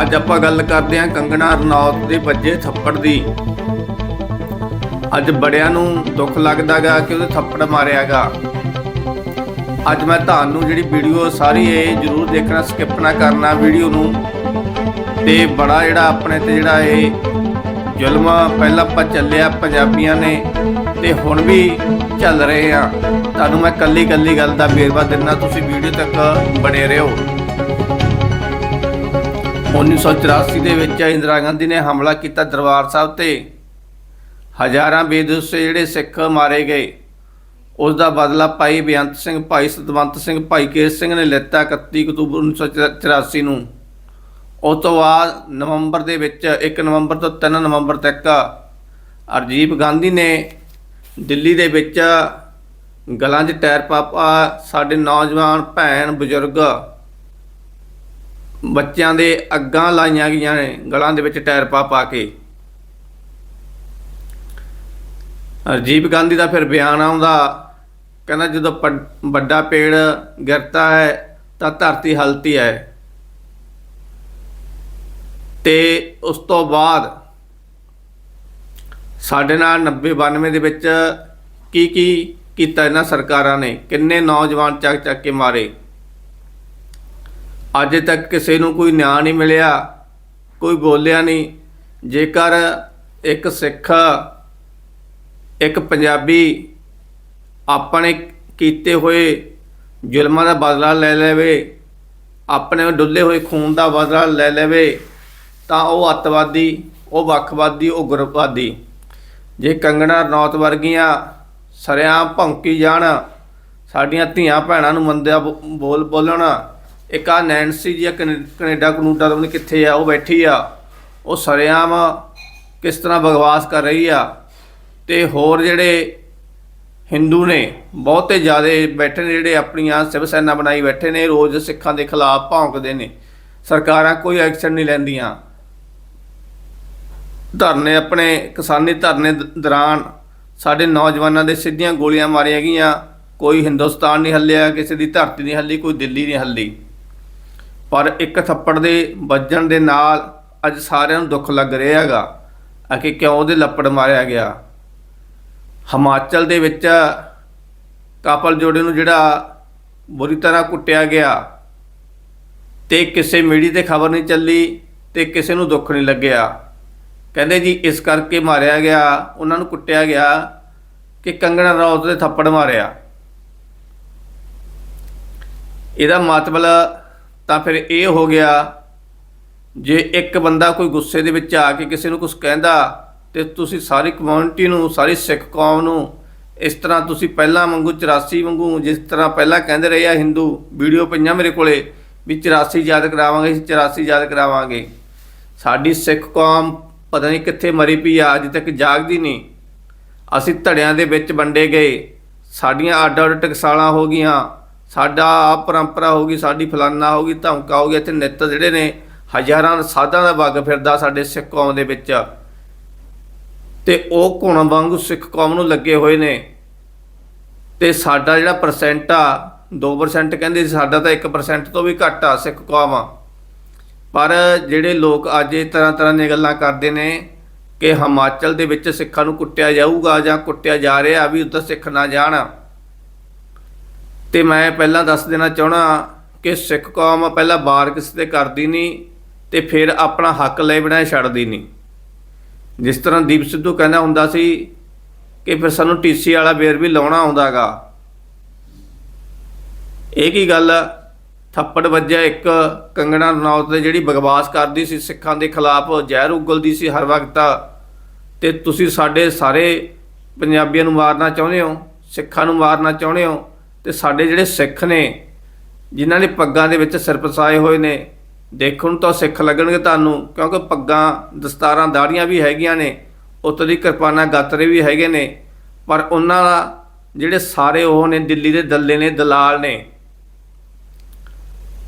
ਅੱਜ ਆਪਾਂ ਗੱਲ ਕਰਦੇ ਹਾਂ ਕੰਗਣਾ ਰਣੌਤ ਦੇ ਵੱਜੇ ਥੱਪੜ ਦੀ। ਅੱਜ ਬੜਿਆਂ ਨੂੰ ਦੁੱਖ ਲੱਗਦਾਗਾ ਕਿ ਉਹਦੇ ਥੱਪੜ ਮਾਰਿਆਗਾ। ਅੱਜ ਮੈਂ ਤੁਹਾਨੂੰ ਜਿਹੜੀ ਵੀਡੀਓ ਸਾਰੀ ਇਹ ਜਰੂਰ ਦੇਖਣਾ ਸਕਿਪ ਨਾ ਕਰਨਾ ਵੀਡੀਓ ਨੂੰ। ਤੇ ਬੜਾ ਜਿਹੜਾ ਆਪਣੇ ਤੇ ਜਿਹੜਾ ਇਹ ਜ਼ੁਲਮ ਪਹਿਲਾਂ ਆਪਾਂ ਚੱਲਿਆ ਪੰਜਾਬੀਆਂ ਨੇ, ਤੇ ਹੁਣ ਵੀ ਚੱਲ ਰਹੇ ਆ ਤੁਹਾਨੂੰ ਮੈਂ ਕੱਲੀ ਕੱਲੀ ਗੱਲ ਦਾ ਵੇਰਵਾ ਦਿੰਦਾ, ਤੁਸੀਂ ਵੀਡੀਓ ਤੱਕ ਬਣੇ ਰਹੋ। 1984 ਦੇ ਵਿੱਚ ਇੰਦਰਾ ਗਾਂਧੀ ਨੇ ਹਮਲਾ ਕੀਤਾ ਦਰਬਾਰ ਸਾਹਿਬ ਤੇ। ਹਜ਼ਾਰਾਂ ਬੇਦੋਸ਼ੇ ਜਿਹੜੇ ਸਿੱਖ ਮਾਰੇ ਗਏ। ਉਸ ਦਾ ਬਦਲਾ ਭਾਈ ਬੇਅੰਤ ਸਿੰਘ, ਭਾਈ ਸਤਵੰਤ ਸਿੰਘ, ਭਾਈ ਕੇਸ ਸਿੰਘ ਨੇ ਲਿੱਤਾ 31 ਅਕਤੂਬਰ 1984 ਨੂੰ। ਉਸ ਤੋਂ ਬਾਅਦ ਨਵੰਬਰ ਦੇ ਵਿੱਚ 1 ਨਵੰਬਰ ਤੋਂ 3 ਨਵੰਬਰ ਤੱਕ ਅਰਜੀਬ ਗਾਂਧੀ ਨੇ ਦਿੱਲੀ ਦੇ ਵਿੱਚ ਗਲਾਂ 'ਚ ਟਾਇਰ ਪਾਪਾ, ਸਾਡੇ ਨੌਜਵਾਨ ਭੈਣ ਬਜ਼ੁਰਗ ਬੱਚਿਆਂ ਦੇ ਅੱਗਾਂ ਲਾਈਆਂ ਗਈਆਂ ਨੇ, ਗਲਾਂ ਦੇ ਵਿੱਚ ਟਾਇਰ ਪਾ ਪਾ ਕੇ। ਰਾਜੀਵ ਗਾਂਧੀ ਦਾ ਫਿਰ ਬਿਆਨ ਆਉਂਦਾ, ਕਹਿੰਦਾ ਜਦੋਂ ਪੱਡ- ਵੱਡਾ ਪੇੜ ਗਿਰਤਾ ਹੈ, ਤਾਂ ਧਰਤੀ ਹਲਤੀ ਹੈ। ਤੇ ਉਸ ਤੋਂ ਬਾਅਦ ਸਾਡੇ ਨਾਲ 90 92 ਦੇ ਵਿੱਚ ਕੀ ਕੀ ਕੀਤਾ ਇਹਨਾਂ ਸਰਕਾਰਾਂ ਨੇ? ਕਿੰਨੇ ਨੌਜਵਾਨ ਚੱਕ ਚੱਕ ਕੇ ਮਾਰੇ? ਅੱਜ ਤੱਕ ਕਿਸੇ ਨੂੰ ਕੋਈ ਨਿਆਂ ਨਹੀਂ ਮਿਲਿਆ, ਕੋਈ ਬੋਲਿਆ ਨਹੀਂ। ਜੇਕਰ ਇੱਕ ਸਿੱਖ, ਇੱਕ ਪੰਜਾਬੀ ਆਪਣੇ ਕੀਤੇ ਹੋਏ ਜ਼ੁਲਮਾਂ ਦਾ ਬਦਲਾ ਲੈ ਲਵੇ, ਆਪਣੇ ਡੁੱਲੇ ਹੋਏ ਖੂਨ ਦਾ ਬਦਲਾ ਲੈ ਲਵੇ, ਤਾਂ ਉਹ ਅੱਤਵਾਦੀ, ਉਹ ਵੱਖਵਾਦੀ, ਉਹ ਗੁਰਪਵਾਦੀ ਜੇ ਕੰਗਣਾ, ਰਣੌਤ ਵਰਗੀਆਂ ਸਰਿਆਂ ਭੌਂਕੀ ਜਾਣ, ਸਾਡੀਆਂ ਧੀਆਂ ਭੈਣਾਂ ਨੂੰ ਮੰਦਿਆ ਬੋਲ ਬੋਲਣ ਇੱਕ ਆ ਨੈਂਸੀ ਜੀ ਆ, ਕੈਨੇ- ਕੈਨੇਡਾ, ਕਨੂਡਾ ਤੋਂ ਨਹੀਂ ਕਿੱਥੇ ਆ, ਉਹ ਬੈਠੀ ਆ। ਉਹ ਸਰਿਆਮ ਕਿਸ ਤਰ੍ਹਾਂ ਬਗਵਾਸ ਕਰ ਰਹੀ ਆ। ਤੇ ਹੋਰ ਜਿਹੜੇ ਹਿੰਦੂ ਨੇ, ਬਹੁਤੇ ਜ਼ਿਆਦੇ ਬੈਠੇ ਨੇ ਜਿਹੜੇ ਆਪਣੀਆਂ ਸਿਵ ਸੈਨਾ ਬਣਾਈ ਬੈਠੇ ਨੇ, ਰੋਜ਼ ਸਿੱਖਾਂ ਦੇ ਖਿਲਾਫ ਭੌਂਕਦੇ ਨੇ। ਸਰਕਾਰਾਂ ਕੋਈ ਐਕਸ਼ਨ ਨਹੀਂ ਲੈਂਦੀਆਂ। ਧਰਨੇ ਆਪਣੇ, ਕਿਸਾਨੀ ਧਰਨੇ ਦ- ਦੌਰਾਨ ਸਾਡੇ ਨੌਜਵਾਨਾਂ ਦੇ ਸਿੱਧੀਆਂ ਗੋਲੀਆਂ ਮਾਰੀਆਂ ਗਈਆਂ। ਕੋਈ ਹਿੰਦੁਸਤਾਨ ਨਹੀਂ ਹੱਲਿਆ, ਕਿਸੇ ਦੀ ਧਰਤੀ ਨਹੀਂ ਹੱਲੀ, ਕੋਈ ਦਿੱਲੀ ਨਹੀਂ ਹੱਲੀ। ਪਰ ਇੱਕ ਥੱਪੜ ਦੇ ਵੱਜਣ ਦੇ ਨਾਲ ਅੱਜ ਸਾਰਿਆਂ ਨੂੰ ਦੁੱਖ ਲੱਗ ਰਿਹਾ ਹੈਗਾ ਆ ਕਿ ਕਿਉਂ ਉਹਦੇ ਲੱਪੜ ਮਾਰਿਆ ਗਿਆ। ਹਿਮਾਚਲ ਦੇ ਵਿੱਚ ਕਪਲ ਜੋੜੇ ਨੂੰ ਜਿਹੜਾ ਬੁਰੀ ਤਰ੍ਹਾਂ ਕੁੱਟਿਆ ਗਿਆ ਤੇ ਕਿਸੇ ਮੀਡੀਆ ਤੇ ਖਬਰ ਨਹੀਂ ਚੱਲੀ ਤੇ ਕਿਸੇ ਨੂੰ ਦੁੱਖ ਨਹੀਂ ਲੱਗਿਆ। ਕਹਿੰਦੇ ਜੀ ਇਸ ਕਰਕੇ ਮਾਰਿਆ ਗਿਆ, ਉਹਨਾਂ ਨੂੰ ਕੁੱਟਿਆ ਗਿਆ ਕਿ ਕੰਗਣਾ ਰਣੌਤ ਦੇ ਥੱਪੜ ਮਾਰਿਆ। ਇਹਦਾ ਮਤਲਬ ਤਾਂ ਫਿਰ ਇਹ ਹੋ ਗਿਆ ਜੇ ਇੱਕ ਬੰਦਾ ਕੋਈ ਗੁੱਸੇ ਦੇ ਵਿੱਚ ਆ ਕੇ ਕਿਸੇ ਨੂੰ ਕੁਝ ਕਹਿੰਦਾ ਤੇ ਤੁਸੀਂ ਸਾਰੀ ਕਮਿਊਨਿਟੀ ਨੂੰ, ਸਾਰੀ ਸਿੱਖ ਕੌਮ ਨੂੰ ਇਸ ਤਰ੍ਹਾਂ ਤੁਸੀਂ ਪਹਿਲਾਂ ਵਾਂਗੂ 84 ਵਾਂਗੂ, ਜਿਸ ਤਰ੍ਹਾਂ ਪਹਿਲਾਂ ਕਹਿੰਦੇ ਰਹੇ ਆ ਹਿੰਦੂ, ਵੀਡੀਓ ਪਈਆਂ ਮੇਰੇ ਕੋਲੇ ਵੀ 84 ਯਾਦ ਕਰਾਵਾਂਗੇ, ਅਸੀਂ 84 ਯਾਦ ਕਰਾਵਾਂਗੇ। ਸਾਡੀ ਸਿੱਖ ਕੌਮ ਪਤਾ ਨਹੀਂ ਕਿੱਥੇ ਮਰੀ ਪਈ ਆ, ਅੱਜ ਤੱਕ ਜਾਗਦੀ ਨਹੀਂ। ਅਸੀਂ ਧੜਿਆਂ ਦੇ ਵਿੱਚ ਵੰਡੇ ਗਏ, ਸਾਡੀਆਂ ਅੱਡ ਅੱਡ ਟਕਸਾਲਾਂ ਹੋ ਗਈਆਂ। ਸਾਡਾ ਆ ਪਰੰਪਰਾ ਹੋ ਗਈ ਸਾਡੀ ਫਲਾਨਾ ਹੋ ਗਈ ਧਮਕਾ ਹੋ ਗਿਆ ਇੱਥੇ ਨਿੱਤ ਜਿਹੜੇ ਨੇ ਹਜ਼ਾਰਾਂ ਸਾਧਾਂ ਦਾ ਵਗ ਫਿਰਦਾ ਸਾਡੇ ਸਿੱਖ ਕੌਮ ਦੇ ਵਿੱਚ। ਤੇ ਉਹ ਘੁਣ ਵਾਂਗੂ ਸਿੱਖ ਕੌਮ ਨੂੰ ਲੱਗੇ ਹੋਏ ਨੇ। ਤੇ ਸਾਡਾ ਜਿਹੜਾ ਪਰਸੈਂਟ ਆ 2% ਕਹਿੰਦੇ ਸੀ, ਸਾਡਾ ਤਾਂ 1% ਤੋਂ ਵੀ ਘੱਟ ਆ ਸਿੱਖ ਕੌਮ। ਪਰ ਜਿਹੜੇ ਲੋਕ ਅੱਜ ਇਹ ਤਰ੍ਹਾਂ ਤਰ੍ਹਾਂ ਦੀਆਂ ਗੱਲਾਂ ਕਰਦੇ ਨੇ ਕਿ ਹਿਮਾਚਲ ਦੇ ਵਿੱਚ ਸਿੱਖਾਂ ਨੂੰ ਕੁੱਟਿਆ ਜਾਊਗਾ ਜਾਂ ਕੁੱਟਿਆ ਜਾ ਰਿਹਾ ਵੀ ਉੱਧਰ ਸਿੱਖ ਨਾ ਜਾਣ। ਤੇ ਮੈਂ ਪਹਿਲਾਂ ਦੱਸ ਦੇਣਾ ਚਾਹਣਾ ਕਿ ਸਿੱਖ ਕੌਮ ਪਹਿਲਾਂ ਵਾਰ ਕਿਸੇ ਤੇ ਕਰਦੀ ਨਹੀਂ ਤੇ ਫਿਰ ਆਪਣਾ ਹੱਕ ਲੈ ਬਿਨਾਂ ਛੱਡਦੀ ਨਹੀਂ। ਜਿਸ ਤਰ੍ਹਾਂ ਦੀਪ ਸਿੱਧੂ ਕਹਿੰਦਾ ਹੁੰਦਾ ਸੀ ਕਿ ਫਿਰ ਸਾਨੂੰ ਟੀਸੀ ਵਾਲਾ ਬੇਰ ਵੀ ਲਾਉਣਾ ਆਉਂਦਾਗਾ। ਇਹ ਕੀ ਗੱਲ ਥੱਪੜ ਵੱਜਿਆ ਇੱਕ ਕੰਗਣਾ ਰਣੌਤ ਦੇ ਜਿਹੜੀ ਬਗਵਾਸ ਕਰਦੀ ਸੀ ਸਿੱਖਾਂ ਦੇ ਖਿਲਾਫ, ਜ਼ਹਿਰ ਉਗਲਦੀ ਸੀ ਹਰ ਵਕਤ। ਤੇ ਤੁਸੀਂ ਸਾਡੇ ਸਾਰੇ ਪੰਜਾਬੀਆਂ ਨੂੰ ਮਾਰਨਾ ਚਾਹੁੰਦੇ ਹੋ, ਸਿੱਖਾਂ ਨੂੰ ਮਾਰਨਾ ਚਾਹੁੰਦੇ ਹੋ ਤੇ ਸਾਡੇ ਜਿਹੜੇ ਸਿੱਖ ਨੇ, ਜਿਨ੍ਹਾਂ ਨੇ ਪੱਗਾਂ ਦੇ ਵਿੱਚ ਸਿਰ ਪਸਾਏ ਹੋਏ ਨੇ, ਦੇਖਣ ਨੂੰ ਤਾਂ ਸਿੱਖ ਲੱਗਣਗੇ ਤੁਹਾਨੂੰ, ਕਿਉਂਕਿ ਪੱਗਾਂ, ਦਸਤਾਰਾਂ, ਦਾੜੀਆਂ ਵੀ ਹੈਗੀਆਂ ਨੇ, ਉੱਤੋਂ ਦੀ ਕਿਰਪਾਨਾਂ ਗਾਤਰੇ ਵੀ ਹੈਗੇ ਨੇ, ਪਰ ਉਹਨਾਂ ਦਾ ਜਿਹੜੇ ਸਾਰੇ ਉਹ ਨੇ, ਦਿੱਲੀ ਦੇ ਦੱਲੇ ਨੇ, ਦਲਾਲ ਨੇ,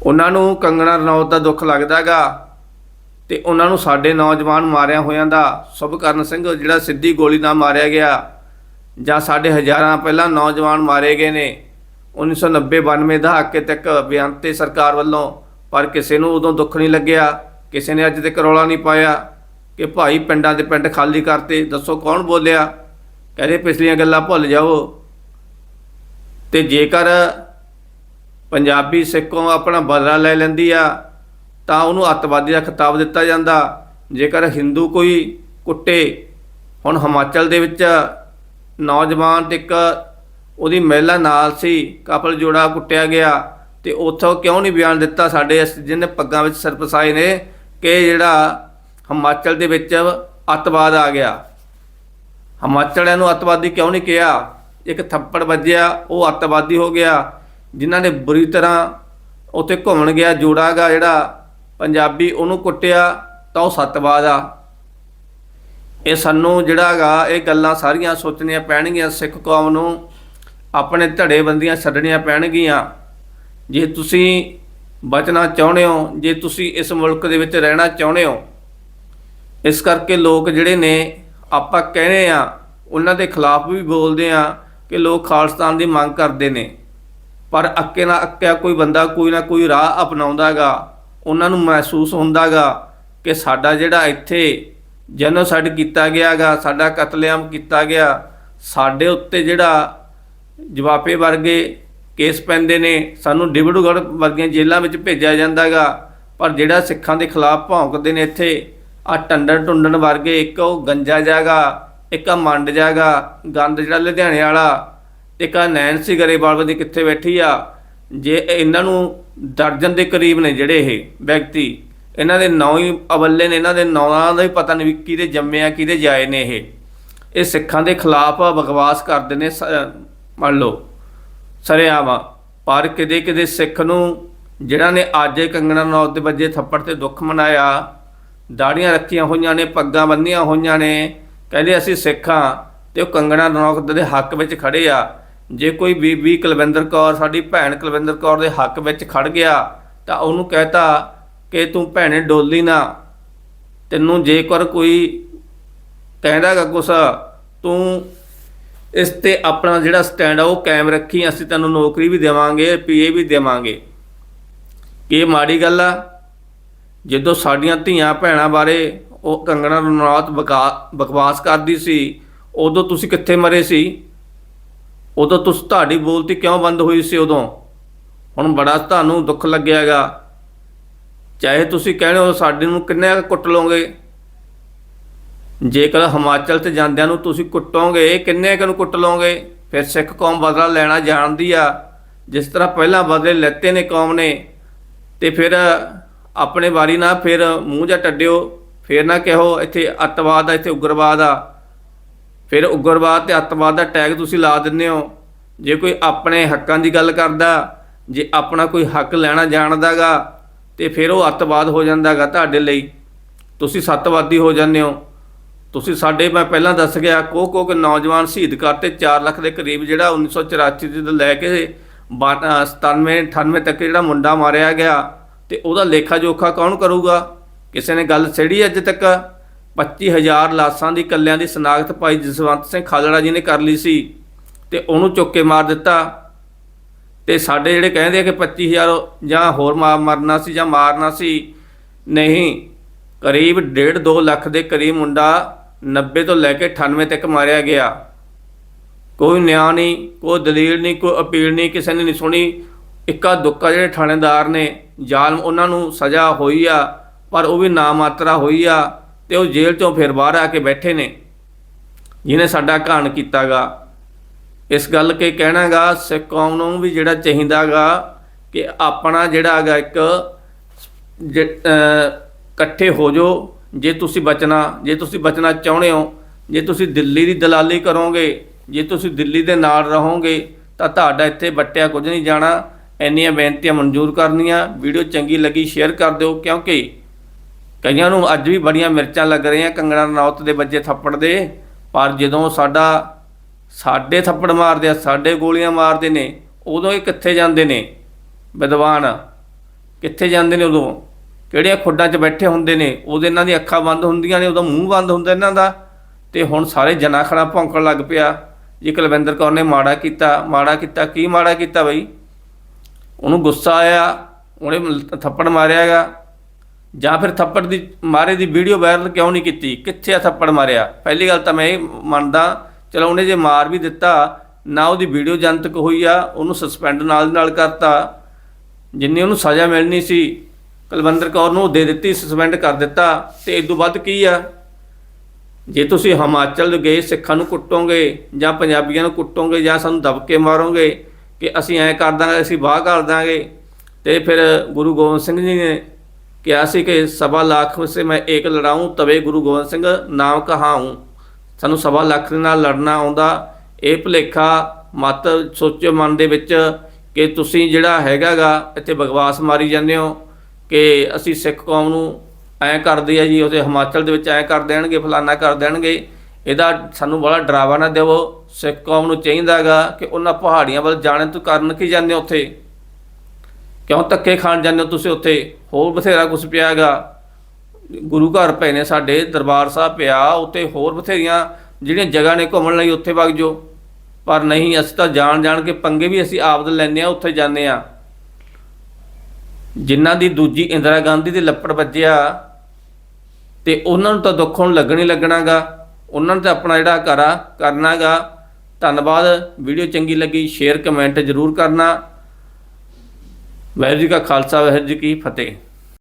ਉਹਨਾਂ ਨੂੰ ਕੰਗਣਾ ਰਣੌਤ ਦਾ ਦੁੱਖ ਲੱਗਦਾਗਾ, ਤੇ ਉਹਨਾਂ ਨੂੰ ਸਾਡੇ ਨੌਜਵਾਨ ਮਾਰਿਆ ਹੋਇਆਂ ਦਾ ਸੁਭਕਰਨ ਸਿੰਘ, ਜਿਹੜਾ ਸਿੱਧੀ ਗੋਲੀ ਨਾਲ ਮਾਰਿਆ ਗਿਆ, ਜਾਂ ਸਾਡੇ ਹਜ਼ਾਰਾਂ ਪਹਿਲਾਂ ਨੌਜਵਾਨ ਮਾਰੇ ਗਏ ਨੇ 1990 92 ਦਹਾਕੇ ਤੱਕ ਬੇਅੰਤੇ ਸਰਕਾਰ ਵੱਲੋਂ, ਪਰ ਕਿਸੇ ਨੂੰ ਉਦੋਂ ਦੁੱਖ ਨਹੀਂ ਲੱਗਿਆ, ਕਿਸੇ ਨੇ ਅੱਜ ਤੱਕ ਰੌਲਾ ਨਹੀਂ ਪਾਇਆ ਕਿ ਭਾਈ ਪਿੰਡਾਂ ਦੇ ਪਿੰਡ ਖਾਲੀ ਕਰਤੇ, ਦੱਸੋ ਕੌਣ ਬੋਲਿਆ? ਕਹਿੰਦੇ, ਪਿਛਲੀਆਂ ਗੱਲਾਂ ਭੁੱਲ ਜਾਓ। ਤੇ ਜੇਕਰ ਪੰਜਾਬੀ ਸਿੱਖੋਂ ਆਪਣਾ ਬਦਲਾ ਲੈ ਲੈਂਦੀ ਆ, ਤਾਂ ਉਹਨੂੰ ਅੱਤਵਾਦੀ ਦਾ ਖਿਤਾਬ ਦਿੱਤਾ ਜਾਂਦਾ। ਜੇਕਰ ਹਿੰਦੂ ਕੋਈ ਕੁੱਟੇ, ਹੁਣ ਹਿਮਾਚਲ ਦੇ ਵਿੱਚ ਨੌਜਵਾਨ ਇੱਕ ਉਹਦੀ ਮਹਿਲਾ ਨਾਲ ਸੀ, ਕਪਲ ਜੋੜਾ ਕੁੱਟਿਆ ਗਿਆ ਤੇ ਉੱਥੋਂ ਕਿਉਂ ਨਹੀਂ ਬਿਆਨ ਦਿੱਤਾ ਸਾਡੇ ਇਸ ਜਿਹਨੇ ਪੱਗਾਂ ਵਿੱਚ ਸਰਪਸਾਏ ਨੇ ਕਿ ਜਿਹੜਾ ਹਿਮਾਚਲ ਦੇ ਵਿੱਚ ਅੱਤਵਾਦ ਆ ਗਿਆ। ਹਿਮਾਚਲਿਆਂ ਨੂੰ ਅੱਤਵਾਦੀ ਕਿਉਂ ਨਹੀਂ ਕਿਹਾ? ਇੱਕ ਥੱਪੜ ਵੱਜਿਆ, ਉਹ ਅੱਤਵਾਦੀ ਹੋ ਗਿਆ, ਜਿਨ੍ਹਾਂ ਨੇ ਬੁਰੀ ਤਰ੍ਹਾਂ ਉੱਥੇ ਘੁੰਮਣ ਗਿਆ ਜੋੜਾਗਾ ਜਿਹੜਾ ਪੰਜਾਬੀ ਉਹਨੂੰ ਕੁੱਟਿਆ ਤਾਂ ਉਹ ਸੱਤਵਾਦ ਆ। ਇਹ ਸਾਨੂੰ ਜਿਹੜਾਗਾ ਇਹ ਗੱਲਾਂ ਸਾਰੀਆਂ ਸੋਚਣੀਆਂ ਪੈਣਗੀਆਂ ਸਿੱਖ ਕੌਮ ਨੂੰ। ਆਪਣੇ ਧੜੇ ਬੰਦੀਆਂ ਛੱਡਣੀਆਂ ਪੈਣਗੀਆਂ। ਜੇ ਤੁਸੀਂ ਬਚਣਾ ਚਾਹੁੰਦੇ ਹੋ, ਜੇ ਤੁਸੀਂ ਇਸ ਮੁਲਕ ਦੇ ਵਿੱਚ ਰਹਿਣਾ ਚਾਹੁੰਦੇ ਹੋ, ਇਸ ਕਰਕੇ ਲੋਕ ਜਿਹੜੇ ਨੇ, ਆਪਾਂ ਕਹਿੰਦੇ ਆ ਉਹਨਾਂ ਦੇ ਖਿਲਾਫ ਵੀ ਬੋਲਦੇ ਆ ਕਿ ਲੋਕ ਖਾਲਸਤਾਨ ਦੀ ਮੰਗ ਕਰਦੇ ਨੇ। ਪਰ ਅੱਕੇ ਨਾ ਅੱਕਿਆ ਕੋਈ ਬੰਦਾ ਕੋਈ ਨਾ ਕੋਈ ਰਾਹ ਅਪਣਾਉਂਦਾਗਾ ਉਹਨਾਂ ਨੂੰ ਮਹਿਸੂਸ ਹੁੰਦਾਗਾ ਕਿ ਸਾਡਾ ਜਿਹੜਾ ਇੱਥੇ ਜੈਨੋਸਾਈਡ ਕੀਤਾ ਗਿਆਗਾ ਸਾਡਾ ਕਤਲੇਆਮ ਕੀਤਾ ਗਿਆ, ਸਾਡੇ ਉੱਤੇ ਜਿਹੜਾ ਜਵਾਪੇ ਵਰਗੇ ਕੇਸ ਪੈਂਦੇ ਨੇ। ਸਾਨੂੰ ਡਿਬੜੂਗੜ੍ਹ ਵਰਗੀਆਂ ਜੇਲ੍ਹਾਂ ਵਿੱਚ ਭੇਜਿਆ ਜਾਂਦਾਗਾ ਪਰ ਜਿਹੜਾ ਸਿੱਖਾਂ ਦੇ ਖਿਲਾਫ ਭੌਂਕਦੇ ਨੇ ਇੱਥੇ ਆ ਟੰਡਣ ਟੁੰਡਣ ਵਰਗੇ, ਇੱਕ ਉਹ ਗੰਜਾ ਜਾਗਾ ਇੱਕ ਆ ਮੰਡ ਜਾਗਾ ਗੰਦ ਜਿਹੜਾ ਲੁਧਿਆਣੇ ਵਾਲਾ ਤੇ ਇੱਕ ਆ ਨੈਂਸੀ ਗਰੇਵਾਲ ਦੀ ਕਿੱਥੇ ਬੈਠੀ ਆ। ਜੇ ਇਹਨਾਂ ਨੂੰ ਦਰਜਨ ਦੇ ਕਰੀਬ ਨੇ ਜਿਹੜੇ ਇਹ ਵਿਅਕਤੀ, ਇਹਨਾਂ ਦੇ ਨਾਂ ਹੀ ਅਵੱਲੇ ਨੇ, ਇਹਨਾਂ ਦੇ ਨਾਂ ਦਾ ਵੀ ਪਤਾ ਨਹੀਂ ਵੀ ਕਿਹਦੇ ਜੰਮੇ ਆ, ਕਿਹਦੇ ਜਾਏ ਨੇ ਇਹ। ਇਹ ਸਿੱਖਾਂ ਦੇ ਖਿਲਾਫ ਬਕਵਾਸ ਕਰਦੇ ਨੇ, ਸ- ਮੰਨ ਲਓ ਸਰਿਆਵਾ ਪਰ ਕਿਤੇ ਕਿਤੇ ਸਿੱਖ ਨੂੰ ਜਿਹੜਾ ਨੇ ਅੱਜ ਕੰਗਣਾ ਰਣੌਤ ਦੇ ਵੱਜੇ ਥੱਪੜ ਤੇ ਦੁੱਖ ਮਨਾਇਆ, ਦਾੜੀਆਂ ਰੱਖੀਆਂ ਹੋਈਆਂ ਨੇ, ਪੱਗਾਂ ਬੰਨੀਆਂ ਹੋਈਆਂ ਨੇ, ਕਹਿੰਦੇ ਅਸੀਂ ਸਿੱਖਾਂ ਤੇ ਉਹ ਕੰਗਣਾ ਰਣੌਤ ਦੇ ਹੱਕ ਵਿੱਚ ਖੜੇ ਆ। ਜੇ ਕੋਈ ਬੀਬੀ ਕੁਲਵਿੰਦਰ ਕੌਰ, ਸਾਡੀ ਭੈਣ ਕੁਲਵਿੰਦਰ ਕੌਰ ਦੇ ਹੱਕ ਵਿੱਚ ਖੜ ਗਿਆ, ਤਾਂ ਉਹਨੂੰ ਕਹਤਾ ਕਿ ਤੂੰ ਭੈਣੇ ਡੋਲੀ ਨਾ। ਤੈਨੂੰ ਜੇਕਰ ਕੋਈ ਕਹਿੰਦਾਗਾ ਕੁਛ, ਤੂੰ ਇਸ ਤੇ ਆਪਣਾ ਜਿਹੜਾ ਸਟੈਂਡ ਆ, ਉਹ ਕਾਇਮ ਰੱਖੀ, ਅਸੀਂ ਤੈਨੂੰ ਨੌਕਰੀ ਵੀ ਦੇਵਾਂਗੇ ਪੀਏ ਵੀ ਦੇਵਾਂਗੇ। ਕੀ ਇਹ ਮਾੜੀ ਗੱਲ ਆ? ਜਦੋਂ ਸਾਡੀਆਂ ਧੀਆਂ ਭੈਣਾਂ ਬਾਰੇ ਉਹ ਕੰਗਣਾ ਰਣੌਤ ਬਕਾ- ਬਕਵਾਸ ਕਰਦੀ ਸੀ, ਉਦੋਂ ਤੁਸੀਂ ਕਿੱਥੇ ਮਰੇ ਸੀ? ਉਦੋਂ ਤੁਸੀਂ, ਤੁਹਾਡੀ ਬੋਲਤੀ ਕਿਉਂ ਬੰਦ ਹੋਈ ਸੀ ਉਦੋਂ? ਹੁਣ ਬੜਾ ਤੁਹਾਨੂੰ ਦੁੱਖ ਲੱਗਿਆਗਾ ਚਾਹੇ ਤੁਸੀਂ ਕਹਿੰਦੇ ਹੋ ਸਾਡੇ ਨੂੰ ਕਿੰਨੇ ਕੁੱਟ ਲਓਗੇ ਜੇਕਰ ਹਿਮਾਚਲ ਤੇ ਜਾਂਦਿਆਂ ਨੂੰ ਤੁਸੀਂ ਕੁੱਟੋਗੇ, ਕਿੰਨੇ ਕੁ ਨੂੰ ਕੁੱਟ ਲਓਗੇ? ਫਿਰ ਸਿੱਖ ਕੌਮ ਬਦਲਾ ਲੈਣਾ ਜਾਣਦੀ ਆ। ਜਿਸ ਤਰ੍ਹਾਂ ਪਹਿਲਾਂ ਬਦਲੇ ਲੈਤੇ ਨੇ ਕੌਮ ਨੇ, ਤੇ ਫਿਰ ਆਪਣੇ ਵਾਰੀ ਨਾ ਫਿਰ ਮੂੰਹ ਜਾਂ ਟੱਡਿਓ, ਫਿਰ ਨਾ ਕਹੋ ਇੱਥੇ ਅੱਤਵਾਦ ਆ, ਇੱਥੇ ਉਗਰਵਾਦ ਆ। ਫਿਰ ਉਗਰਵਾਦ ਤੇ ਅੱਤਵਾਦ ਦਾ ਟੈਗ ਤੁਸੀਂ ਲਾ ਦਿੰਦੇ ਹੋ। ਜੇ ਕੋਈ ਆਪਣੇ ਹੱਕਾਂ ਦੀ ਗੱਲ ਕਰਦਾ, ਜੇ ਆਪਣਾ ਕੋਈ ਹੱਕ ਲੈਣਾ ਜਾਣਦਾਗਾ, ਤੇ ਫਿਰ ਉਹ ਅੱਤਵਾਦ ਹੋ ਜਾਂਦਾਗਾ ਤੁਹਾਡੇ ਲਈ। ਤੁਸੀਂ ਸੱਤਵਾਦੀ ਹੋ ਜਾਂਦੇ ਹੋ। ਤੁਸੀਂ ਸਾਡੇ, ਮੈਂ ਪਹਿਲਾਂ ਦੱਸ ਗਿਆ ਕੋ ਕੋ ਕੇ ਨੌਜਵਾਨ ਸ਼ਹੀਦ ਕਰਤੇ 4 ਲੱਖ ਦੇ ਕਰੀਬ ਜਿਹੜਾ 1984 ਤੋਂ ਲੈ ਕੇ 97 98 ਤੱਕ ਜਿਹੜਾ ਮੁੰਡਾ ਮਾਰਿਆ ਗਿਆ, ਤੇ ਉਹਦਾ ਲੇਖਾ ਜੋਖਾ ਕੌਣ ਕਰੂਗਾ? ਕਿਸੇ ਨੇ ਗੱਲ ਛੇੜੀ ਅੱਜ ਤੱਕ? 25000 ਲਾਸ਼ਾਂ ਦੀ ਕੱਲਿਆਂ ਦੀ ਸਨਾਖਤ ਭਾਈ ਜਸਵੰਤ ਸਿੰਘ ਖਾਲੜਾ ਜੀ ਨੇ ਕਰ ਲਈ ਸੀ, ਤੇ ਉਹਨੂੰ ਚੁੱਕ ਕੇ ਮਾਰ ਦਿੱਤਾ। ਤੇ ਸਾਡੇ ਜਿਹੜੇ ਕਹਿੰਦੇ ਆ ਕਿ 25000 ਜਾਂ ਹੋਰ ਮਾ- ਮਰਨਾ ਸੀ ਜਾਂ ਮਾਰਨਾ ਸੀ, ਨਹੀਂ। ਕਰੀਬ 1.5 2 ਲੱਖ ਦੇ ਕਰੀਬ ਮੁੰਡਾ 90 ਤੋਂ ਲੈ ਕੇ 98 ਤੱਕ ਮਾਰਿਆ ਗਿਆ। ਕੋਈ ਨਿਆਂ ਨਹੀਂ, ਕੋਈ ਦਲੀਲ ਨਹੀਂ, ਕੋਈ ਅਪੀਲ ਨਹੀਂ, ਕਿਸੇ ਨੇ ਨਹੀਂ ਸੁਣੀ। ਇੱਕਾ ਦੁੱਕਾ ਜਿਹੜੇ ਥਾਣੇਦਾਰ ਨੇ, ਜ਼ਾਲਮ ਉਹਨਾਂ ਨੂੰ ਸਜ਼ਾ ਹੋਈ ਆ, ਪਰ ਉਹ ਵੀ ਨਾ ਮਾਤਰਾ ਹੋਈ ਆ ਤੇ ਉਹ ਜੇਲ੍ਹ ਚੋਂ ਫਿਰ ਬਾਹਰ ਆ ਕੇ ਬੈਠੇ ਨੇ। ਜਿਹਨੇ ਸਾਡਾ ਘਾਣ ਕੀਤਾਗਾ। ਇਸ ਗੱਲ ਕੇ ਕਹਿਣਾਗਾ, ਸਿੱਖ ਕੌਮ ਨੂੰ ਵੀ ਜਿਹੜਾ ਚਾਹੀਦਾਗਾ ਕਿ ਆਪਣਾ ਜਿਹੜਾ ਹੈਗਾ ਇੱਕ ਜ- ਇਕੱਠੇ ਹੋ ਜਾਓ ਜੇ ਤੁਸੀਂ ਬਚਣਾ, ਜੇ ਤੁਸੀਂ ਬਚਣਾ ਚਾਹੁੰਦੇ ਹੋ, ਜੇ ਤੁਸੀਂ ਦਿੱਲੀ ਦੀ ਦਲਾਲੀ ਕਰੋਗੇ, ਜੇ ਤੁਸੀਂ ਦਿੱਲੀ ਦੇ ਨਾਲ ਰਹੋਗੇ, ਤਾਂ ਤੁਹਾਡਾ ਇੱਥੇ ਬੱਟਿਆ ਕੁਝ ਨਹੀਂ ਜਾਣਾ। ਇੰਨੀਆਂ ਬੇਨਤੀਆਂ ਮਨਜ਼ੂਰ ਕਰਨੀਆਂ। ਵੀਡੀਓ ਚੰਗੀ ਲੱਗੀ, ਸ਼ੇਅਰ ਕਰ ਦਿਓ, ਕਿਉਂਕਿ ਕਈਆਂ ਨੂੰ ਅੱਜ ਵੀ ਬੜੀਆਂ ਮਿਰਚਾਂ ਲੱਗ ਰਹੀਆਂ ਕੰਗਣਾ ਰਣੌਤ ਦੇ ਬੱਜੇ ਥੱਪੜ ਦੇ। ਪਰ ਜਦੋਂ ਸਾਡਾ, ਸਾਡੇ ਥੱਪੜ ਮਾਰਦੇ ਆ, ਸਾਡੇ ਗੋਲੀਆਂ ਮਾਰਦੇ ਨੇ, ਉਦੋਂ ਇਹ ਕਿੱਥੇ ਜਾਂਦੇ ਨੇ? ਵਿਦਵਾਨ, ਕਿੱਥੇ ਜਾਂਦੇ ਨੇ ਉਦੋਂ? ਕਿਹੜੀਆਂ ਖੁੱਡਾਂ 'ਚ ਬੈਠੇ ਹੁੰਦੇ ਨੇ, ਉਹਦੇ ਇਹਨਾਂ ਦੀਆਂ ਅੱਖਾਂ ਬੰਦ ਹੁੰਦੀਆਂ ਨੇ, ਉਹਦਾ ਮੂੰਹ ਬੰਦ ਹੁੰਦਾ ਇਹਨਾਂ ਦਾ। ਤੇ ਹੁਣ ਸਾਰੇ ਜਨਾ ਖੜਾ ਭੌਂਕਣ ਲੱਗ ਪਿਆ ਜੀ, ਕੁਲਵਿੰਦਰ ਕੌਰ ਨੇ ਮਾੜਾ ਕੀਤਾ ਮਾੜਾ ਕੀਤਾ, ਕੀ ਮਾੜਾ ਕੀਤਾ ਬਈ? ਉਹਨੂੰ ਗੁੱਸਾ ਆਇਆ, ਉਹਨੇ ਮ- ਥੱਪੜ ਮਾਰਿਆਗਾ ਜਾਂ ਫਿਰ ਥੱਪੜ ਦੀ, ਮਾਰੇ ਦੀ ਵੀਡੀਓ ਵਾਇਰਲ ਕਿਉਂ ਨਹੀਂ ਕੀਤੀ? ਕਿੱਥੇ ਆ ਥੱਪੜ ਮਾਰਿਆ? ਪਹਿਲੀ ਗੱਲ ਤਾਂ ਮੈਂ ਇਹ ਮੰਨਦਾ, ਚਲੋ ਉਹਨੇ ਜੇ ਮਾਰ ਵੀ ਦਿੱਤਾ, ਨਾ ਉਹਦੀ ਵੀਡੀਓ ਜਨਤਕ ਹੋਈ ਆ, ਉਹਨੂੰ ਸਸਪੈਂਡ ਨਾਲ ਦੀ ਨਾਲ ਕਰਤਾ। ਜਿੰਨੀ ਉਹਨੂੰ ਸਜ਼ਾ ਮਿਲਣੀ ਸੀ ਕੁਲਵੰਦਰ ਕੌਰ ਨੂੰ ਦੇ ਦਿੱਤੀ ਸਸਪੈਂਡ ਕਰ ਦਿੱਤਾ। ਤੇ ਇਸ ਤੋਂ ਵੱਧ ਕੀ ਆ? ਜੇ ਤੁਸੀਂ ਹਿਮਾਚਲ ਗਏ, ਸਿੱਖਾਂ ਨੂੰ ਕੁੱਟੋਗੇ ਜਾਂ ਪੰਜਾਬੀਆਂ ਨੂੰ ਕੁੱਟੋਗੇ ਜਾਂ ਸਾਨੂੰ ਦਬਕੇ ਮਾਰੋਗੇ ਕਿ ਅਸੀਂ ਐਂ ਕਰ ਦਾਂਗੇ, ਅਸੀਂ ਬਾਹ ਕਰ ਦਾਂਗੇ। ਤੇ ਫਿਰ ਗੁਰੂ ਗੋਬਿੰਦ ਸਿੰਘ ਜੀ ਨੇ ਕਿਹਾ ਸੀ ਕਿ ਸਵਾ ਲੱਖ ਸੇ ਮੈਂ ਏਕ ਲੜਾਊਂ, ਤਵੇ ਗੁਰੂ ਗੋਬਿੰਦ ਸਿੰਘ ਨਾਮ ਕਹਾਉਂ ਸਾਨੂੰ ਸਵਾ ਲੱਖ ਦੇ ਨਾਲ ਲੜਨਾ ਆਉਂਦਾ। ਇਹ ਭੁਲੇਖਾ ਮਤ ਸੋਚੋ ਮਨ ਦੇ ਵਿੱਚ ਕਿ ਤੁਸੀਂ ਜਿਹੜਾ ਹੈਗਾਗਾ, ਇੱਥੇ ਬਗਵਾਸ ਮਾਰੀ ਜਾਂਦੇ ਹੋ। ਕਿ ਅਸੀਂ ਸਿੱਖ ਕੌਮ ਨੂੰ ਐਂ ਕਰਦੇ ਆ ਜੀ, ਉਹਦੇ ਹਿਮਾਚਲ ਦੇ ਵਿੱਚ ਐਂ ਕਰ ਦੇਣਗੇ, ਫਲਾਨਾ ਕਰ ਦੇਣਗੇ। ਇਹਦਾ ਸਾਨੂੰ ਬੜਾ ਡਰਾਵਾ ਨਾ ਦੇਵੋ ਸਿੱਖ ਕੌਮ ਨੂੰ ਚਾਹੀਦਾਗਾ ਕਿ ਉਹਨਾਂ ਪਹਾੜੀਆਂ ਵੱਲ ਜਾਣੇ ਤੋਂ ਕਰਨ ਕੀ ਜਾਂਦੇ ਹੋ ਉੱਥੇ? ਕਿਉਂ ਧੱਕੇ ਖਾਣ ਜਾਂਦੇ ਹੋ ਤੁਸੀਂ ਉੱਥੇ? ਹੋਰ ਬਥੇਰਾ ਕੁਝ ਪਿਆਗਾ ਗੁਰੂ ਘਰ ਪਏ ਨੇ ਸਾਡੇ, ਦਰਬਾਰ ਸਾਹਿਬ ਪਿਆ ਉੱਤੇ ਹੋਰ ਬਥੇਰੀਆਂ ਜਿਹੜੀਆਂ ਜਗ੍ਹਾ ਨੇ ਘੁੰਮਣ ਲਈ ਉੱਥੇ ਵਗ ਜਾਓ। ਪਰ ਨਹੀਂ, ਅਸੀਂ ਤਾਂ ਜਾਣ ਜਾਣ ਕੇ ਪੰਗੇ ਵੀ ਅਸੀਂ ਆਪ ਦੇ ਲੈਂਦੇ ਆ ਉੱਥੇ ਜਾਂਦੇ ਆ ਜਿਨ੍ਹਾਂ ਦੀ ਦੂਜੀ ਇੰਦਰਾ ਗਾਂਧੀ ਦੇ ਲੱਪੜ ਵੱਜਿਆ ਤੇ ਉਹਨਾਂ ਨੂੰ ਤਾਂ ਦੁੱਖ ਹੁਣ ਲੱਗਣ ਹੀ ਲੱਗਣਾਗਾ ਉਹਨਾਂ ਨੇ ਤਾਂ ਆਪਣਾ ਜਿਹੜਾ ਕਰਾ ਕਰਨਾਗਾ ਧੰਨਵਾਦ, ਵੀਡੀਓ ਚੰਗੀ ਲੱਗੀ ਸ਼ੇਅਰ ਕਮੈਂਟ ਜ਼ਰੂਰ ਕਰਨਾ। ਵਾਹਿਗੁਰੂ ਜੀ ਕਾ ਖਾਲਸਾ, ਵਾਹਿਗੁਰੂ ਜੀ ਕੀ ਫਤਿਹ।